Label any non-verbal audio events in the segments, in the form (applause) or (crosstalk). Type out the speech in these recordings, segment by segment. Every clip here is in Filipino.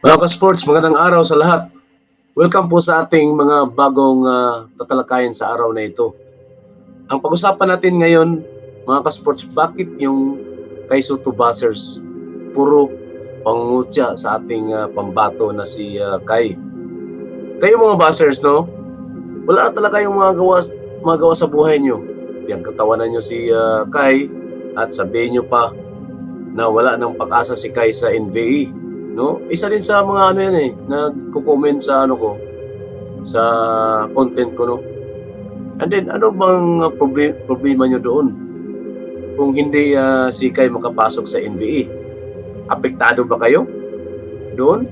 Mga ka-sports, magandang araw sa lahat. Welcome po sa ating mga bagong ah, tatalakayan sa araw na ito. Ang pag-usapan natin ngayon, mga ka-sports, bakit yung kay Soto Buzzers puro pangungutya sa ating ah, pambato na si ah, Kai. Kayo mga Buzzers, no? Wala na talaga yung mga gawa, mga gawa sa buhay nyo. Yung katawanan nyo si ah, Kai at sabihin nyo pa na wala ng pag-asa si Kai sa NVE no? Isa din sa mga ano yan eh, nagko-comment sa ano ko, sa content ko, no? And then, ano bang uh, proble- problema nyo doon? Kung hindi uh, si Kai makapasok sa NVE, apektado ba kayo doon?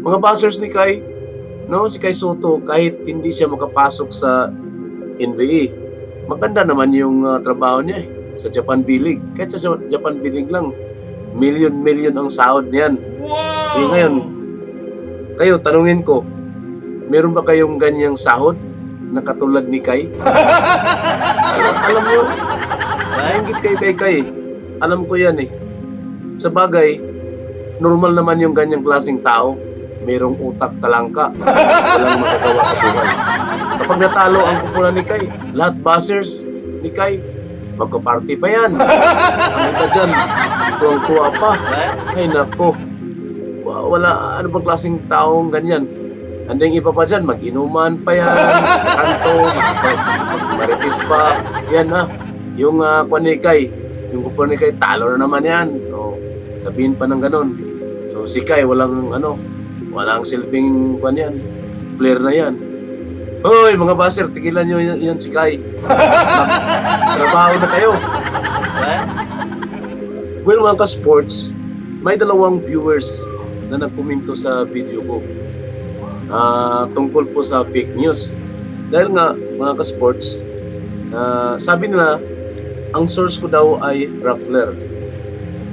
Mga buzzers ni Kai, no? Si Kai Soto, kahit hindi siya makapasok sa NVE, maganda naman yung uh, trabaho niya eh, sa Japan B-League. Kahit sa Japan B-League lang, million-million ang sahod niyan. Eh, ngayon, kayo, tanungin ko, meron ba kayong ganyang sahod na katulad ni Kai? alam, alam mo, nainggit kay Kai Kai. Alam ko yan eh. Sa bagay, normal naman yung ganyang klaseng tao. Merong utak talangka. Walang magagawa sa buhay. Kapag natalo ang kupunan ni Kai, lahat buzzers ni Kai, magka-party pa yan. Ano ka dyan? Tuwang-tuwa pa. Ay nako. Wa- Wala, ano bang klaseng taong ganyan? Andang iba pa dyan, mag-inuman pa yan, sa kanto, maritis pa. Yan ha. Yung uh, kwanikay, yung kupanikay, talo na naman yan. O, sabihin pa ng ganun. So si Kai, walang ano, walang silbing kwan yan. Player na yan. Hoy, mga baser, tigilan nyo yan, yan si Kai. Trabaho na kayo. Well, mga ka-sports, may dalawang viewers na nagkomento sa video ko ah, tungkol po sa fake news. Dahil nga, mga ka-sports, ah, sabi nila, ang source ko daw ay Raffler.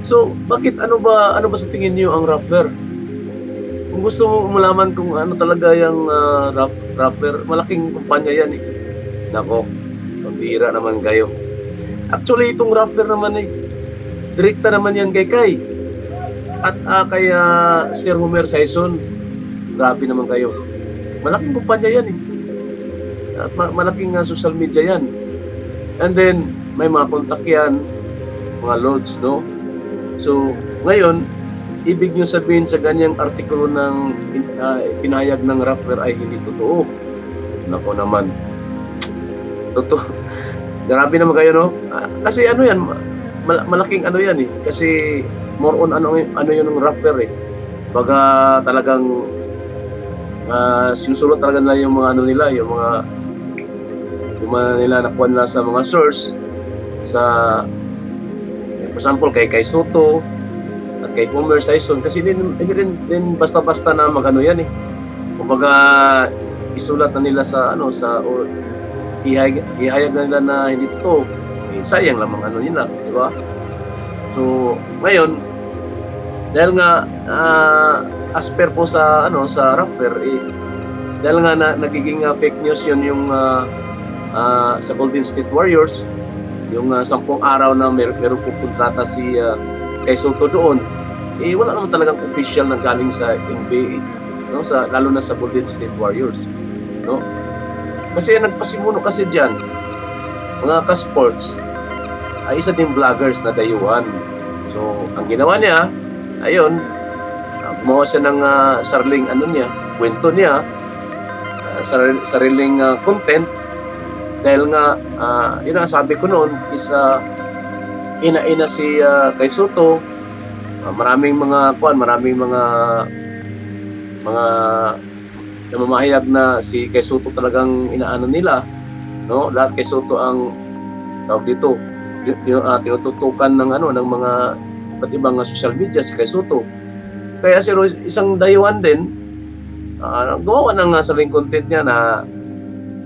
So, bakit ano ba ano ba sa tingin niyo ang Raffler? Kung gusto mo malaman kung ano talaga yung uh, Raff, Raffler, malaking kumpanya yan eh. Nako, pambira naman kayo. Actually, itong Raffler naman eh, direkta naman yan kay Kai. At ah, kay ah, Sir Homer Saison, grabe naman kayo. Malaking kumpanya yan eh. At ma- malaking ah, social media yan. And then, may mga kontak yan, mga loads, no? So, ngayon, ibig nyo sabihin sa ganyang artikulo ng uh, pinahayag ng Raffler ay hindi totoo. Nako naman. Totoo. (laughs) Grabe naman kayo, no? Ah, kasi ano yan, mal- malaking ano yan eh. Kasi more on ano, ano yun ng Raffler eh. Baga talagang uh, sinusulot talaga nila yung mga ano nila, yung mga yung mga nila nakuha nila sa mga source sa for example kay kay Soto kay Homer Sison kasi hindi, hindi rin din basta-basta na magano yan eh. Kumbaga isulat na nila sa ano sa o ihayag, ihayag na nila na hindi totoo. Eh, sayang lamang ano nila, di ba? So, ngayon dahil nga ah, as per po sa ano sa Raffler eh, dahil nga na, nagiging ah, fake news yun yung ah, ah, sa Golden State Warriors yung uh, sampung araw na mer meron po kontrata si ah, kay Soto doon eh wala naman talagang official na galing sa NBA no? Sa lalo na sa Golden State Warriors no? Kasi nagpasimuno kasi diyan mga ka-sports ay isa din vloggers na dayuhan so ang ginawa niya ayun uh, gumawa siya ng ah, sariling ano niya kwento niya ah, saril- sariling ah, content. Dahil nga ah, yun ang sabi ko noon is ah, ina-ina si ah, kay Soto Ah, maraming mga kuan maraming mga mga namamahayag na si kay talagang inaano nila no? Lahat kay ang tawag dito ah, tinututukan ng ano ng mga iba't ibang social media si kay kaya si Roy, isang dayuhan din ah, gumawa ng uh, saling content niya na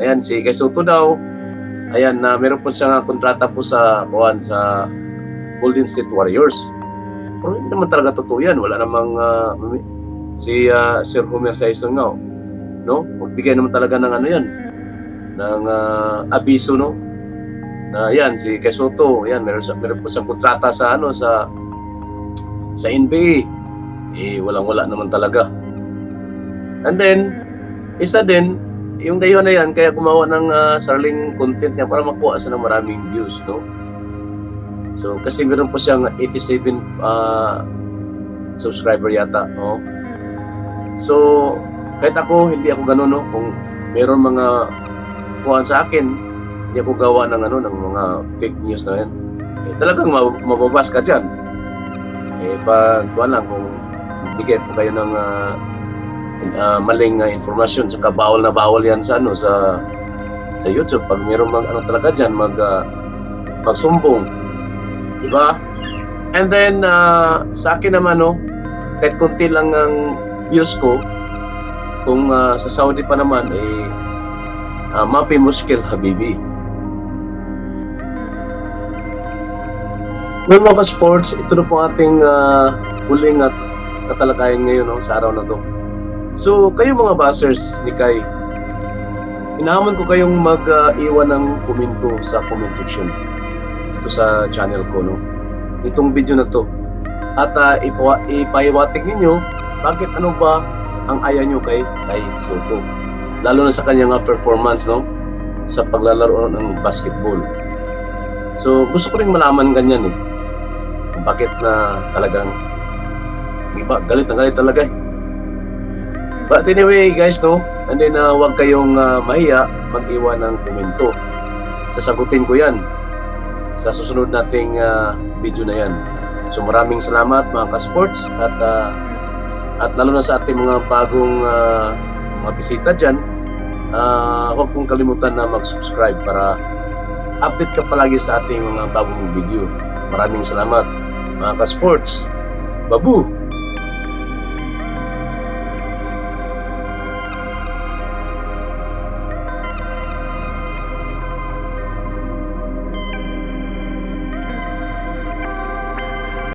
ayan si kay daw ayan na meron po siyang kontrata po sa kuan sa Golden State Warriors pero hindi naman talaga totoo yan wala namang ah, si ah, Sir Homer Saison nga no magbigay naman talaga ng ano yan ng ah, abiso no na yan si Kesoto yan meron sa meron po siyang kontrata sa ano sa sa NBA eh walang-wala naman talaga. And then, isa din, yung dahilan na yan, kaya gumawa ng ah, sariling content niya para makuha siya ng maraming views, no? So, kasi meron po siyang 87 ah, subscriber yata, no? So, kahit ako, hindi ako ganun, no? Kung meron mga kuhaan sa akin, hindi ako gawa ng ano, ng mga fake news na yan. Eh, talagang ma- mababas ka dyan. Eh, pag kuhaan lang, kung bigay po kayo ng ah, uh, maling uh, informasyon saka bawal na bawal yan sa ano sa sa YouTube pag mayroong mag ano talaga diyan mag uh, magsumbong di ba and then uh, sa akin naman no kahit konti lang ang views ko kung uh, sa Saudi pa naman eh uh, mapi muskil habibi Well, mga sports, ito na po ating uh, huling at katalakayan ngayon no, sa araw na to. So, kayo mga bashers ni Kai, inahamon ko kayong mag-iwan ng komento sa comment section. Ito sa channel ko, no? Itong video na to. At uh, ipawa- ipaiwatig ninyo bakit ano ba ang aya nyo kay Kai Soto. Lalo na sa kanyang uh, performance, no? Sa paglalaro ng basketball. So, gusto ko rin malaman ganyan eh. Bakit na talagang iba, galit na galit talaga eh. But anyway, guys, no? And then, uh, huwag kayong uh, mahiya mag-iwan ng komento. Sasagutin ko yan sa susunod nating uh, video na yan. So maraming salamat mga ka-sports at uh, at lalo na sa ating mga bagong uh, mga bisita dyan, uh, huwag pong kalimutan na mag-subscribe para update ka palagi sa ating mga bagong video. Maraming salamat mga ka-sports. Babu!